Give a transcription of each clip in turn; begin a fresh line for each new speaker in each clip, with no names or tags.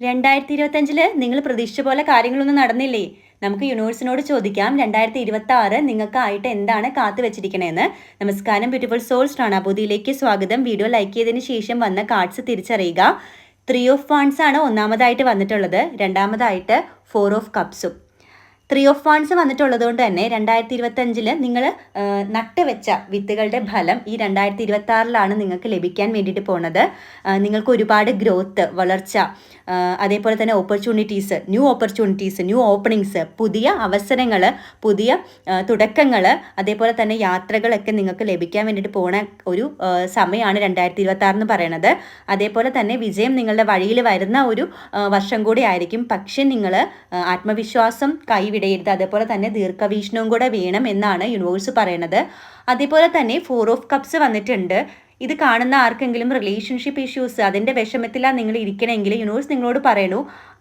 രണ്ടായിരത്തി ഇരുപത്തഞ്ചിൽ നിങ്ങൾ പ്രതീക്ഷിച്ച പോലെ കാര്യങ്ങളൊന്നും നടന്നില്ലേ? നമുക്ക് യൂണിവേഴ്സിനോട് ചോദിക്കാം. രണ്ടായിരത്തി ഇരുപത്തി ആറ് നിങ്ങൾക്കായിട്ട് എന്താണ് കാത്തു വെച്ചിരിക്കണേന്ന്. നമസ്കാരം ബ്യൂട്ടിഫുൾ സോൾസ് റാണാബോധിയിലേക്ക് സ്വാഗതം. വീഡിയോ ലൈക്ക് ചെയ്തതിന് ശേഷം വന്ന കാർഡ്സ് തിരിച്ചറിയുക. ത്രീ ഓഫ് വൺസ് ആണ് ഒന്നാമതായിട്ട് വന്നിട്ടുള്ളത്. രണ്ടാമതായിട്ട് ഫോർ ഓഫ് കപ്സും. ത്രീ ഓഫ് വാൺസ് വന്നിട്ടുള്ളത് കൊണ്ട് തന്നെ രണ്ടായിരത്തി ഇരുപത്തഞ്ചിൽ നിങ്ങൾ നട്ടുവെച്ച വിത്തുകളുടെ ഫലം ഈ രണ്ടായിരത്തി ഇരുപത്തി ആറിലാണ് നിങ്ങൾക്ക് ലഭിക്കാൻ വേണ്ടിയിട്ട് പോണത്. നിങ്ങൾക്ക് ഒരുപാട് ഗ്രോത്ത് വളർച്ച അതേപോലെ തന്നെ opportunities new opportunities new openings പുതിയ അവസരങ്ങൾ പുതിയ തുടക്കങ്ങൾ അതേപോലെ തന്നെ യാത്രകളൊക്കെ നിങ്ങൾക്ക് ലഭിക്കാൻ വേണ്ടിയിട്ട് പോണ ഒരു സമയമാണ് രണ്ടായിരത്തി ഇരുപത്തി ആറ് എന്ന് പറയുന്നത് അതേപോലെ തന്നെ വിജയം നിങ്ങളുടെ വഴിയിൽ വരുന്ന ഒരു വർഷം കൂടി ആയിരിക്കും. പക്ഷെ നിങ്ങൾ ആത്മവിശ്വാസം കൈവിടരുത് അതേപോലെ തന്നെ ദീർഘവീക്ഷണവും കൂടെ വേണം എന്നാണ് യൂണിവേഴ്സ് പറയുന്നത് അതേപോലെ തന്നെ ഫോർ ഓഫ് കപ്സ് വന്നിട്ടുണ്ട്. ഇത് കാണുന്ന ആർക്കെങ്കിലും റിലേഷൻഷിപ്പ് ഇഷ്യൂസ് അതിന്റെ വിഷമത്തിലാണ് നിങ്ങൾ ഇരിക്കണമെങ്കിൽ യൂണിവേഴ്സ് നിങ്ങളോട് പറയണു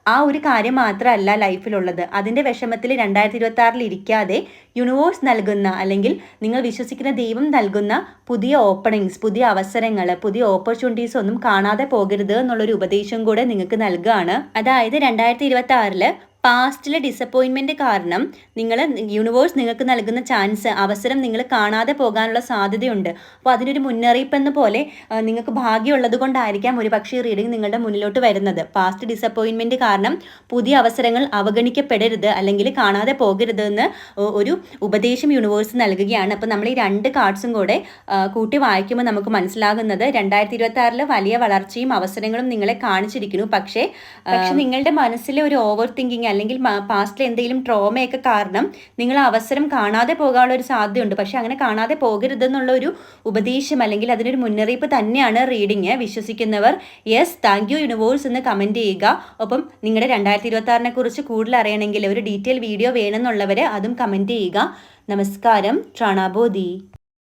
ആ ഒരു കാര്യം മാത്രമല്ല ലൈഫിലുള്ളത് അതിന്റെ വിഷമത്തിൽ രണ്ടായിരത്തി ഇരുപത്തി ആറിൽ ഇരിക്കാതെ യൂണിവേഴ്സ് നൽകുന്ന അല്ലെങ്കിൽ നിങ്ങൾ വിശ്വസിക്കുന്ന ദൈവം നൽകുന്ന പുതിയ ഓപ്പണിങ്സ് പുതിയ അവസരങ്ങൾ പുതിയ ഓപ്പർച്യൂണിറ്റീസ് ഒന്നും കാണാതെ പോകരുത് എന്നുള്ളൊരു ഉപദേശം കൂടെ നിങ്ങൾക്ക് നൽകുകയാണ് അതായത് രണ്ടായിരത്തി ഇരുപത്തി ആറിൽ പാസ്റ്റിലെ ഡിസപ്പോയിൻമെന്റ് കാരണം നിങ്ങൾ യൂണിവേഴ്സ് നിങ്ങൾക്ക് നൽകുന്ന ചാൻസ് അവസരം നിങ്ങൾ കാണാതെ പോകാനുള്ള സാധ്യതയുണ്ട്. അപ്പോൾ അതിനൊരു മുന്നറിയിപ്പ് എന്ന പോലെ നിങ്ങൾക്ക് ഭാഗ്യമുള്ളത് കൊണ്ടായിരിക്കാം ഒരു പക്ഷേ റീഡിംഗ് നിങ്ങളുടെ മുന്നിലോട്ട് വരുന്നത്. പാസ്റ്റ് ഡിസപ്പോയിൻമെന്റ് കാരണം പുതിയ അവസരങ്ങൾ അവഗണിക്കപ്പെടരുത് അല്ലെങ്കിൽ കാണാതെ പോകരുത് എന്ന് ഒരു ഉപദേശം യൂണിവേഴ്സ് നൽകുകയാണ്. അപ്പോൾ നമ്മൾ ഈ രണ്ട് കാർഡ്സും കൂടെ കൂട്ടി വായിക്കുമ്പോൾ നമുക്ക് മനസ്സിലാകുന്നത് രണ്ടായിരത്തി ഇരുപത്തി വലിയ വളർച്ചയും അവസരങ്ങളും നിങ്ങളെ കാണിച്ചിരിക്കുന്നു. പക്ഷേ പക്ഷെ പക്ഷേ നിങ്ങളുടെ മനസ്സിലെ ഒരു ഓവർ തിങ്കിങ് അല്ലെങ്കിൽ പാസ്റ്റിൽ എന്തെങ്കിലും ട്രോമയൊക്കെ കാരണം നിങ്ങൾ അവസരം കാണാതെ പോകാനുള്ള ഒരു സാധ്യതയുണ്ട്. പക്ഷെ അങ്ങനെ കാണാതെ പോകരുതെന്നുള്ള ഒരു ഉപദേശം അല്ലെങ്കിൽ അതിനൊരു മുന്നറിയിപ്പ് തന്നെയാണ് റീഡിങ് വിശ്വസിക്കുന്നവർ യെസ് താങ്ക് യു യൂണിവേഴ്സ് എന്ന് കമന്റ് ചെയ്യുക. ഒപ്പം നിങ്ങളുടെ രണ്ടായിരത്തി ഇരുപത്തി കുറിച്ച് കൂടുതൽ അറിയണമെങ്കിൽ ഒരു ഡീറ്റെയിൽ വീഡിയോ വേണമെന്നുള്ളവർ അതും കമന്റ് ചെയ്യുക. നമസ്കാരം. ട്രാണാബോധി